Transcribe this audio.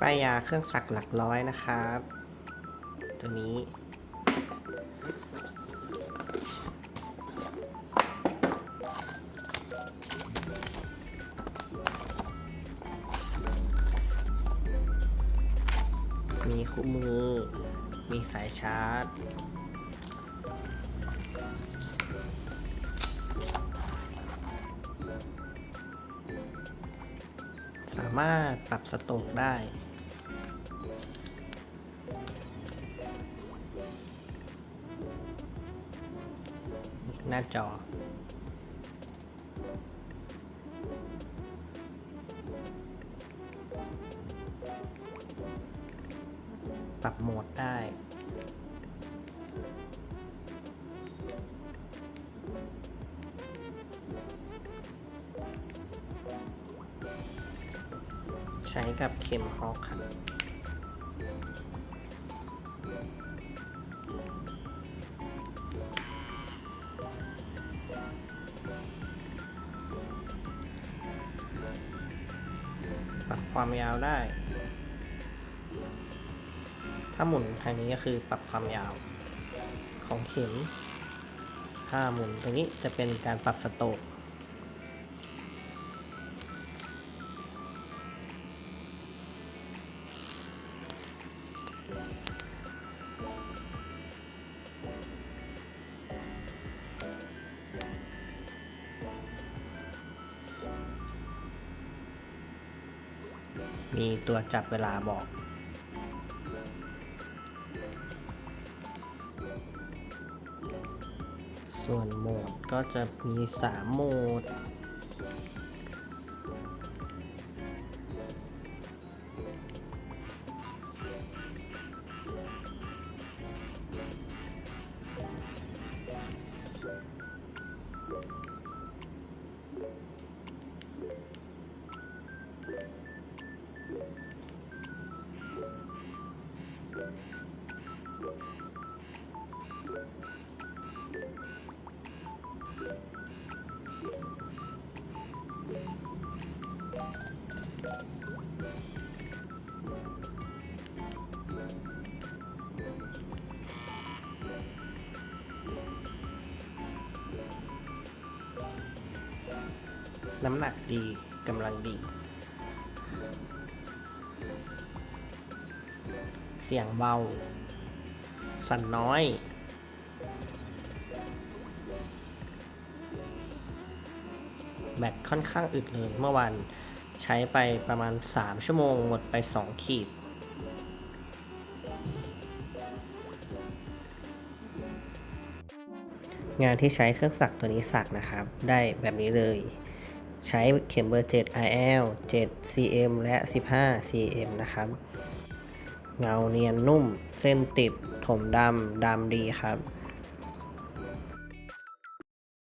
ป้ายยาเครื่องสักหลักร้อยนะครับ ตัวนี้ มีคู่มือ มีสายชาร์จสามารถปรับสโตกได้ หน้าจอ ปรับโหมดได้ใช้กับเข็มฮอกครับ ความยาวได้ ถ้าหมุนทางนี้ก็คือปรับความยาวของเข็ม ถ้าหมุนตรงนี้จะเป็นการปรับสโตก มีตัวจับเวลาบอก ส่วนโหมดก็จะมี 3 โหมด น้ำหนักดีกำลังดี เสียงเบา สั่นน้อย แบตค่อนข้างอึดเลยเมื่อวานใช้ไปประมาณ 3 ชั่วโมงหมดไป 2 ขีด งานที่ใช้เครื่องสักตัวนี้สักนะครับ ได้แบบนี้เลย ใช้เข็มเบอร์ 7 IL 7 cm และ 15 cm นะครับ เงาเนียนนุ่ม เส้นติด ถมดำ ดำดีครับ